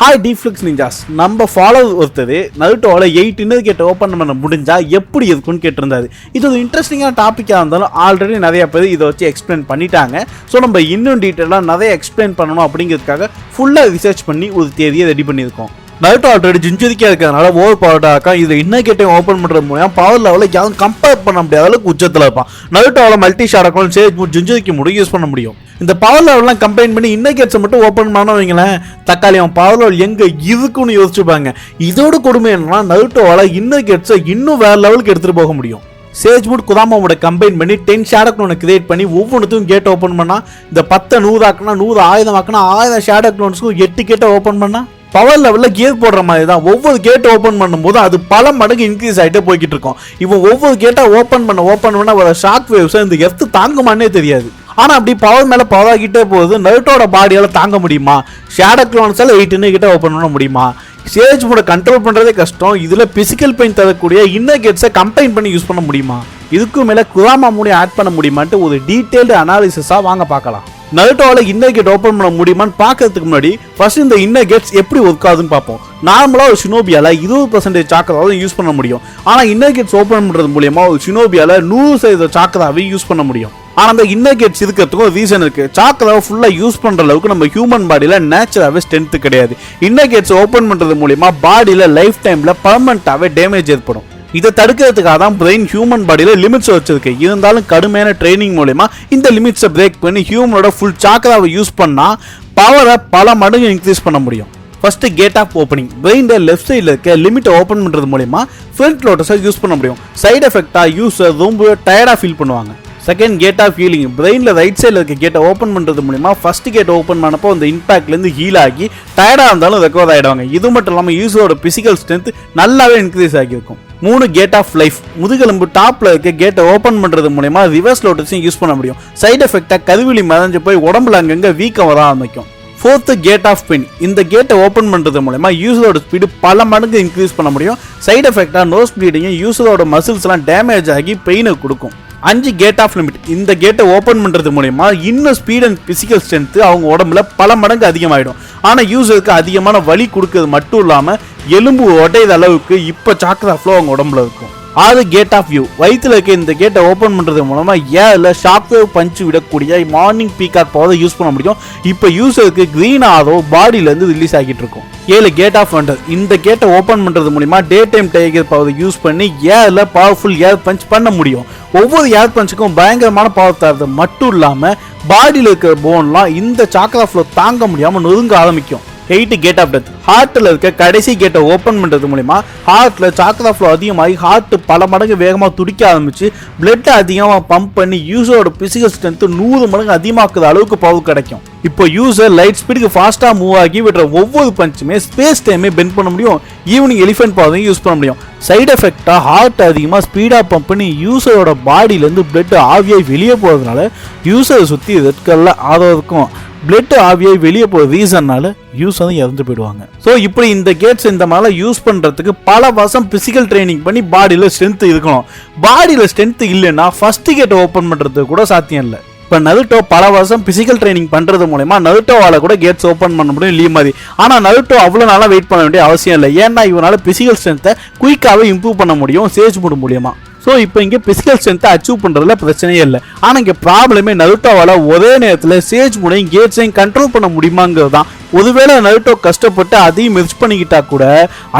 Hi டீஃப்ளிக்ஸ் ninjas நம்ம follow ஒருத்தர் நருட்டோவில் எயிட் இன்னது கேட்ட ஓப்பன் பண்ண முடிஞ்சால் எப்படி இருக்குன்னு கேட்டிருந்தாரு. இது ஒரு இன்ட்ரெஸ்டிங்கான டாப்பிக்காக இருந்தாலும் ஆல்ரெடி நிறைய பேர் இதை வச்சு எக்ஸ்பிளைன் பண்ணிட்டாங்க. ஸோ நம்ம இன்னும் டீட்டெயிலாக நிறைய எக்ஸ்பிளைன் பண்ணணும் அப்படிங்கிறதுக்காக ஃபுல்லாக ரிசர்ச் பண்ணி ஒரு தேதியை ரெடி பண்ணியிருக்கோம். நருட்டோ ஆல்ரெடி ஜிஞ்சுரிக்கா இருக்கிறதுனால ஓவர் பவர்டாக இருக்கும் இதில் இன்னும் கேட்டை ஓப்பன் பண்ணுறது மூலம் பவர் லெவலில் யாரும் கம்பேர் பண்ண முடியாத அளவுக்கு உச்சத்தில் இருப்பான். நருட்டோவில் மல்டி ஷாட் அக்கௌண்ட் சேஜ் ஜிஞ்சுரிக்க முடியும் யூஸ் பண்ண முடியும். இந்த பவர் லெவல்லாம் கம்பைன் பண்ணி இன்னகேட்ஸை மட்டும் ஓப்பன் பண்ணவங்களேன் தக்காளி அவன் பவர் லெவல் எங்கே இருக்குன்னு யோசிச்சுப்பாங்க இதோட கொடுமை என்னன்னா நருட்டோவால் இன்னகேட்ஸை இன்னும் வேறு லெவலுக்கு எடுத்துகிட்டு போக முடியும். சேஜ் மூட் குதாமாவோட கம்பைன் பண்ணி டென் ஷேடக் ஒன்று கிரியேட் பண்ணி ஒவ்வொன்றுத்தையும் கேட் ஓப்பன் பண்ணால் இந்த பத்தை நூறு ஆக்கினா நூறு ஆயுதம் ஆக்கினா ஆயிரம் ஷேடக் லோன்ஸ்க்கும் எட்டு கேட்டை ஓப்பன் பண்ணால் பவர் லெவலில் கியர் போடுற மாதிரி தான் ஒவ்வொரு கேட் ஓப்பன் பண்ணும்போது அது பல மடங்கு இன்க்ரீஸ் ஆகிட்டே போய்கிட்டு இருக்கும். இவன் ஒவ்வொரு கேட்டாக ஓப்பன் பண்ண ஓப்பன் பண்ண ஒரு ஷாக் வேவ்ஸை இந்த எர்த்து தாங்குமானே தெரியாது. ஆனால் அப்படி பவர் மேலே பவர் ஆகிட்டே போகுது. நருட்டோட பாடியால் தாங்க முடியுமா? ஷேடோ கிளான்ஸால் எயிட்டுன்னு கிட்ட ஓப்பன் பண்ண முடியுமா? சேஜ் மூட கண்ட்ரோல் பண்ணுறதே கஷ்டம். இதில் பிசிக்கல் பெயின் தரக்கூடிய இன்னர் கேட்ஸை கம்பைன் பண்ணி யூஸ் பண்ண முடியுமா? இதுக்கும் மேலே குராமா மூடி ஆட் பண்ண முடியுமான்ட்டு ஒரு டீட்டெயில்டு அனாலிசிஸாக வாங்க பார்க்கலாம். நருட்டோவில் இன்னர் கேட் ஓப்பன் பண்ண முடியுமான்னு பார்க்கறதுக்கு முன்னாடி ஃபர்ஸ்ட் இந்த இன்னர் கேட்ஸ் எப்படி ஒர்க் ஆகுதுன்னு பார்ப்போம். நார்மலாக ஒரு ஷினோபியால இருபது பர்சன்டேஜ் சாக்கராவை யூஸ் பண்ண முடியும். ஆனால் இன்னர் கேட்ஸ் ஓப்பன் பண்ணுறது மூலியமா ஒரு ஷினோபியால நூறு சதவீத சாக்கராவே யூஸ் பண்ண முடியும். ஆனால் அந்த இன்னர் கேட்ஸ் இருக்கிறதுக்கும் ரீசன் இருக்கு. சாக்கராவை ஃபுல்லாக யூஸ் பண்ணுற அளவுக்கு நம்ம ஹியூமன் பாடியில் நேச்சுராகவே ஸ்ட்ரென்த்து கிடையாது. இன்னர் கேட்ஸ் ஓப்பன் பண்ணுறது மூலியமா பாடியில் லைஃப் டைமில் பர்மனண்ட்டாகவே டேமேஜ் ஏற்படும். இதை தடுக்கிறதுக்காக தான் பிரெயின் ஹியூமன் பாடியில் லிமிட்ஸ் வச்சிருக்கு. இருந்தாலும் கடுமையான ட்ரைனிங் மூலயமா இந்த லிமிட்ஸை பிரேக் பண்ணி ஹியூமனோட ஃபுல் சாக்கராவை யூஸ் பண்ணால் பவரை பல மடங்கு இன்க்ரீஸ் பண்ண முடியும். ஃபஸ்ட்டு கேட் ஆஃப் ஓப்பனிங் பிரெயினில் லெஃப்ட் சைடில் இருக்க லிமிட்டை ஓப்பன் பண்ணுறது மூலிமா ஃப்ரண்ட் லோட்டஸை யூஸ் பண்ண முடியும். சைடு எஃபெக்டாக யூஸர் ரொம்ப டயர்டாக ஃபீல் பண்ணுவாங்க. செகண்ட் கேட் ஆஃப் ஹீலிங் பிரெயினில் ரைட் சைடில் இருக்க கேட்டை ஓப்பன் பண்ணுறது மூலிமா ஃபர்ஸ்ட் கேட் ஓப்பன் பண்ணப்போ அந்த இம்பாக்ட்லேருந்து ஹீல் ஆகி டயர்டாக இருந்தாலும் ரெக்கவர் ஆகிடுவாங்க இது மட்டும் இல்லாமல் யூஸரோட பிசிக்கல் ஸ்ட்ரென்த் நல்லாவே இன்க்ரீஸ் ஆகியிருக்கும். மூணு கேட் ஆஃப் லைஃப் முதுகெலும்பு டாப்பில் இருக்க கேட்டை ஓப்பன் பண்ணுறது மூலயமா ரிவர்ஸ் லோட்டஸையும் யூஸ் பண்ண முடியும். சைட் எஃபெக்டாக கருவிழி மறைஞ்சு போய் உடம்புல அங்கங்கே வீக்கம் வர ஆரம்பிக்கும். ஃபோர்த்து கேட் ஆஃப் பின் இந்த கேட்டை ஓப்பன் பண்ணுறது மூலயமா யூஸரோட ஸ்பீடு பல மடங்கு இன்க்ரீஸ் பண்ண முடியும். சைடு எஃபெக்டாக நோஸ் ப்ளீடிங்கும் யூஸரோட மசில்ஸ்லாம் டேமேஜ் ஆகி பெயினை கொடுக்கும். அஞ்சு கேட் ஆஃப் லிமிட் இந்த கேட்டை ஓப்பன் பண்ணுறது மூலயமா இன்னும் ஸ்பீட் அண்ட் பிசிக்கல் ஸ்ட்ரென்த்து அவங்க உடம்புல பல மடங்கு அதிகமாகிடும் ஆனால் யூஸருக்கு அதிகமான வலி கொடுக்கறது மட்டும் இல்லாமல் எலும்பு உடையது அளவுக்கு இப்போ சாக்கரா ஃப்ளோ அவங்க உடம்புல இருக்கும். அது கேட் ஆஃப் வியூ வயிற்றுல இருக்க இந்த கேட்டை ஓப்பன் பண்ணுறது மூலமாக ஏழில் ஷாக் வேவ் பஞ்சு விடக்கூடிய மார்னிங் பீகாக் பவரை யூஸ் பண்ண முடியும். இப்போ யூஸருக்கு க்ரீன் ஆதோ பாடியிலேருந்து ரிலீஸ் ஆகிட்டு இருக்கும். ஏழு கேட் ஆஃப் வண்டர் இந்த கேட்டை ஓப்பன் பண்ணுறது மூலிமா டே டைம் டைகர் பவரை யூஸ் பண்ணி ஏரில் பவர்ஃபுல் ஏர் பஞ்ச் பண்ண முடியும். ஒவ்வொரு ஏர் பஞ்சுக்கும் பயங்கரமான பவர் தருது மட்டும் இல்லாமல் பாடியில் இருக்கிற போன்லாம் இந்த சாக்கரா ஃப்ளோ தாங்க முடியாமல் நொறுங்க ஆரம்பிக்கும். எயிட் கேட் ஆஃப் டெத் ஹார்ட்டில் இருக்க கடைசி கேட்டை ஓப்பன் பண்ணுறது மூலிமா ஹார்ட்டில் சாக்கரா ஃப்ளோ அதிகமாகி ஹார்ட்டு பல மடங்கு வேகமாக துடிக்க ஆரம்பிச்சு பிளட் அதிகமாக பம்ப் பண்ணி யூஸரோட பிசிக்கல் ஸ்ட்ரென்த்து நூறு மடங்கு அதிகமாக்குற அளவுக்கு பவர் கிடைக்கும். இப்போ யூசர் லைட் ஸ்பீடுக்கு ஃபாஸ்ட்டாக மூவ் ஆகி விடுற ஒவ்வொரு பஞ்சுமே ஸ்பேஸ் டைமே பெண்ட் பண்ண முடியும். ஈவினிங் எலிஃபென்ட் பவரையும் யூஸ் பண்ண முடியும். சைடு எஃபெக்டாக ஹார்ட் அதிகமாக ஸ்பீடாக பம்ப் பண்ணி யூசரோட பாடியிலேருந்து பிளட் ஆவியாகி வெளியே போகிறதுனால யூசரை சுற்றி ரெட் கலரில் ஆதரவுக்கும் பிளட் ஆவியாகி வெளியே போகிற ரீசன்னால யூஸ் வந்து இறந்து போயிடுவாங்க. ஸோ இப்படி இந்த கேட்ஸ் இந்த மாதிரிலாம் யூஸ் பண்ணுறதுக்கு பல வருஷம் பிசிக்கல் ட்ரைனிங் பண்ணி பாடியில் ஸ்ட்ரென்த் இருக்கணும். பாடியில் ஸ்ட்ரென்த் இல்லைன்னா ஃபஸ்ட்டு கேட்டை ஓப்பன் பண்ணுறதுக்கு கூட சாத்தியம் இல்லை. இப்போ நருட்டோ பல வருஷம் பிசிக்கல் ட்ரைனிங் பண்ணுறது மூலயமா நருட்டோவால் கூட கேட்ஸ் ஓப்பன் பண்ண முடியும் லீ மாதிரி. ஆனால் நருட்டோ அவ்வளோ நாளாக வெயிட் பண்ண வேண்டிய அவசியம் இல்லை. ஏன்னா இவனால் பிசிக்கல் ஸ்ட்ரென்த்தை குயிக்காகவே இம்ப்ரூவ் பண்ண முடியும் சேஜ் மூடு மூலியமாக ஸோ இப்போ இங்கே பிசிக்கல் ஸ்ட்ரென்த்தை அச்சீவ் பண்ணுறதுல பிரச்சனையே இல்லை. ஆனால் இங்கே ப்ராப்ளமே நருட்டோவால் ஒரே நேரத்தில் சேஜ் மூடையும் கேட்ஸையும் கண்ட்ரோல் பண்ண முடியுமாங்கிறது தான். ஒருவேளை நருட்டோ கஷ்டப்பட்டு அதையும் மிஸ் பண்ணிக்கிட்டா கூட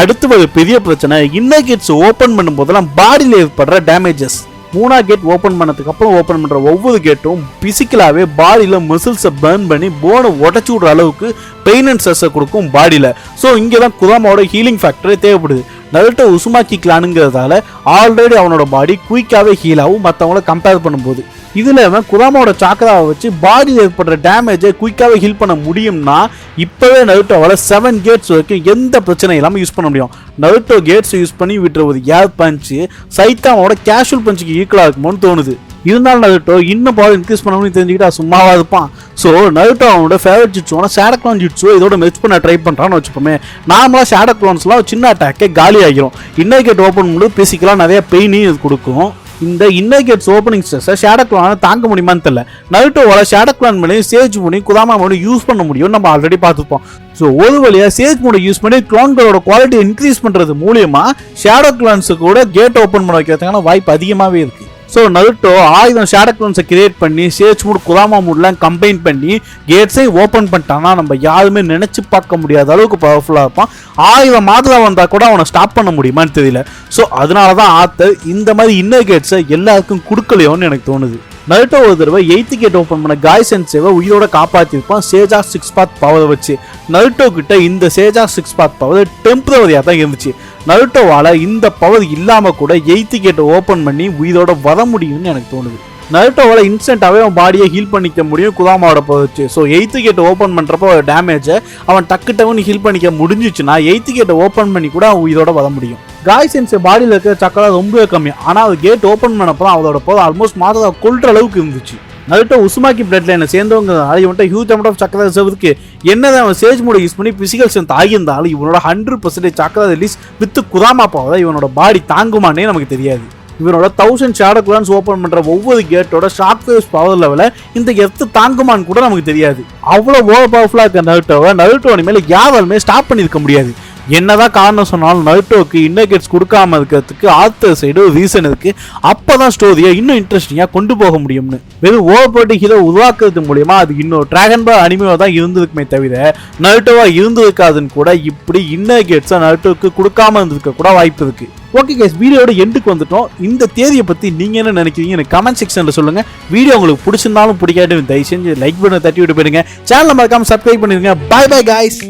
அடுத்து ஒரு பெரிய பிரச்சனை இன்னர் கேட்ஸ் ஓப்பன் பண்ணும்போதெல்லாம் பாடியில் ஏற்படுற டேமேஜஸ் மூணா கேட் ஓப்பன் பண்ணதுக்கு அப்புறம் ஓப்பன் பண்ற ஒவ்வொரு கேட்டும் பிசிக்கலாவே பாடியில மசில்ஸை பர்ன் பண்ணி போனை உடச்சி விடுற அளவுக்கு பெயின் அண்ட் ஸ்ட்ரெஸ்ஸை கொடுக்கும் பாடியில ஸோ இங்கே தான் குதாமாவோட ஹீலிங் ஃபேக்டரே தேவைப்படுது. நருட்டோ உசுமாக்கிக்கலானுங்கிறதால ஆல்ரெடி அவனோட பாடி குயிக்காகவே ஹீல் ஆகும் மற்றவங்கள கம்பேர் பண்ணும்போது. இதில் அவன் குராமாவோட சாக்கராவை வச்சு பாடியில் ஏற்படுற டேமேஜை குயிக்காகவே ஹீல் பண்ண முடியும்னா இப்போவே நருட்டோவால் செவன் கேட்ஸ் வரைக்கும் எந்த பிரச்சனையும் இல்லாமல் யூஸ் பண்ண முடியும். நருட்டோ கேட்ஸ் யூஸ் பண்ணி விட்டுற ஒரு ஏர் பஞ்சு சைத்தாமோட கேஷுவல் பஞ்சுக்கு ஈக்குவலாக இருக்குமோன்னு தோணுது. இருந்தாலும் நருட்டோ இன்னும் பவர் இன்க்ரீஸ் பண்ணணும்னு தெரிஞ்சுக்கிட்டா சும்மாவா இருப்பான். ஸோ நருட்டோ அவனோட ஃபேவரட் ஜிட்ஸோனா ஷேடக்லான் ஜிட்ஸோ இதோட மெச் பண்ண ட்ரை பண்ணுறான்னு வச்சுப்போமே நார்மலாக ஷேடக்லான்ஸ்லாம் சின்ன அட்டாக்கே காலி ஆகிரும். இன்னர் கேட் ஓப்பன் பண்ணும்போது பேசிக்கலாம் நிறைய பெயினையும் இது கொடுக்கும். இந்த இன்னர் கேட்ஸ் ஓப்பனிங் ஸ்ட்ரெஸ்ஸை ஷேடோ தாங்க முடியுமான்னு தெரியல. நருட்டோவால ஷேடோ கிளான் மேலேயும் சேஜ் மூணையும் குதாமா மூணு யூஸ் பண்ண முடியும் நம்ம ஆல்ரெடி பார்த்துப்போம் ஸோ ஒரு வழியாக சேஜ் மூடை யூஸ் பண்ணி க்ளோன்களோட குவாலிட்டி இன்க்ரீஸ் பண்ணுறது மூலியமாக ஷேடோ கிளான்ஸு கூட கேட் ஓப்பன் பண்ண வைக்கிறதுக்கான வாய்ப்பு அதிகமாகவே இருக்குது ஸோ நருட்டோ ஆயுதம் ஷேடோ கிரியேட் பண்ணி சேஜ் மூட் குலாமா மூட்லாம் கம்பைன் பண்ணி கேட்ஸையும் ஓப்பன் பண்ணிட்டான்னா நம்ம யாருமே நினச்சி பார்க்க முடியாத அளவுக்கு பவர்ஃபுல்லாக இருப்பான். ஆயுதம் மாதிரி வந்தால் கூட அவனை ஸ்டாப் பண்ண முடியுமான்னு தெரியல. ஸோ அதனால தான் ஆத்தர் இந்த மாதிரி இன்னர் கேட்ஸை எல்லாருக்கும் கொடுக்கலையோன்னு எனக்கு தோணுது. நருட்டோ ஒரு தடவை எயித்து கேட் ஓப்பன் பண்ண காய் சென்சேவை உயிரோட காப்பாற்றிருப்பான் சேஜா சிக்ஸ் பாத் பவரை வச்சு. நருட்டோ கிட்ட இந்த சேஜா சிக்ஸ் பாத் பவர் டெம்பரவரியாக தான் இருந்துச்சு. நருட்டோவால் இந்த பவர் இல்லாமல் கூட எயித்து கேட்டை ஓப்பன் பண்ணி உயிரோட வர முடியும்னு எனக்கு தோணுது. நருட்டோவால் இன்ஸ்டன்ட்டாகவே அவன் பாடியை ஹீல் பண்ணிக்க முடியும் குதாமாவோட போச்சு. ஸோ எயித்து கேட்டை ஓப்பன் பண்ணுறப்போ டேமேஜை அவன் டக்கு டவுன் ஹீல் பண்ணிக்க முடிஞ்சிச்சுன்னா எயித்து கேட்டை ஓப்பன் பண்ணி கூட அவன் உயிரோட வர முடியும். காய் சென்ஸ் பாடியில் இருக்கிற சக்கரை ரொம்பவே கம்மி. ஆனால் அது கேட் ஓப்பன் பண்ணப்போ அவளோட பவர் ஆல்மோஸ்ட் மாதத்தை கொள்கிற அளவுக்கு இருந்துச்சு. நருட்டோ உசுமாக்கி பிளட் லைனை சேர்ந்தவங்க இவன்ட்ட ஹியூஜ் அமௌண்ட் ஆஃப் சக்கரை ரிசர்வுக்கு என்னதான் அவன் சேஜ் மூட யூஸ் பண்ணி பிசிக்கல் ஸ்ட்ரென்த் ஆகியிருந்தாலும் இவனோட ஹண்ட்ரட் பர்சன்டேஜ் சக்கரை ரிலீஸ் வித்து குதாமா போவதை இவனோட பாடி தாங்குமானே நமக்கு தெரியாது. இவனோட தௌசண்ட் ஷேடோ கிளான்ஸ் ஓப்பன் பண்ணுற ஒவ்வொரு கேட்டோட ஷார்ட் வேவ்ஸ் பவர் லெவல இந்த எர்த்து தாங்குமான்னு கூட நமக்கு தெரியாது. அவ்வளோ ஓவர் பவர்ஃபுல்லாக இருக்க நருட்டோவை நருட்டோ மேலே யாராலுமே ஸ்டாப் பண்ணியிருக்க முடியாது. என்னதான் காரணம் சொன்னாலும் நருட்டோக்கு இன்னகேட்ஸ் கொடுக்காம இருக்கிறதுக்கு ஆத்தர் சைடு ஒரு ரீசன் இருக்கு. அப்பதான் ஸ்டோரியை இன்னும் இன்ட்ரெஸ்டிங்காக கொண்டு போக முடியும்னு. வெறும் ஓவர் ஹீரோ உருவாக்குறது மூலியமா அது இன்னும் டிராகன் பால் அனிமையாக தான் இருந்திருக்குமே தவிர நருட்டோவா இருந்திருக்காதுன்னு கூட இப்படி இன்னர் கேட்ஸை நருட்டோக்கு கொடுக்காம இருந்திருக்க கூட வாய்ப்பு இருக்கு. ஓகே கேஸ் வீடியோட எண்டுக்கு வந்துட்டோம். இந்த தேதியை பற்றி நீங்கள் என்ன நினைக்கிறீங்க எனக்கு கமெண்ட் செக்ஷனில் சொல்லுங்கள் வீடியோ உங்களுக்கு பிடிச்சிருந்தாலும் பிடிக்காது தயவு செஞ்சு லைக் பண்ண தட்டி விட்டு போயிடுங்க. சேனலை மறக்காமல் சப்ஸ்கிரைப் பண்ணிடுங்க. பாய் பாய் காய்ஸ்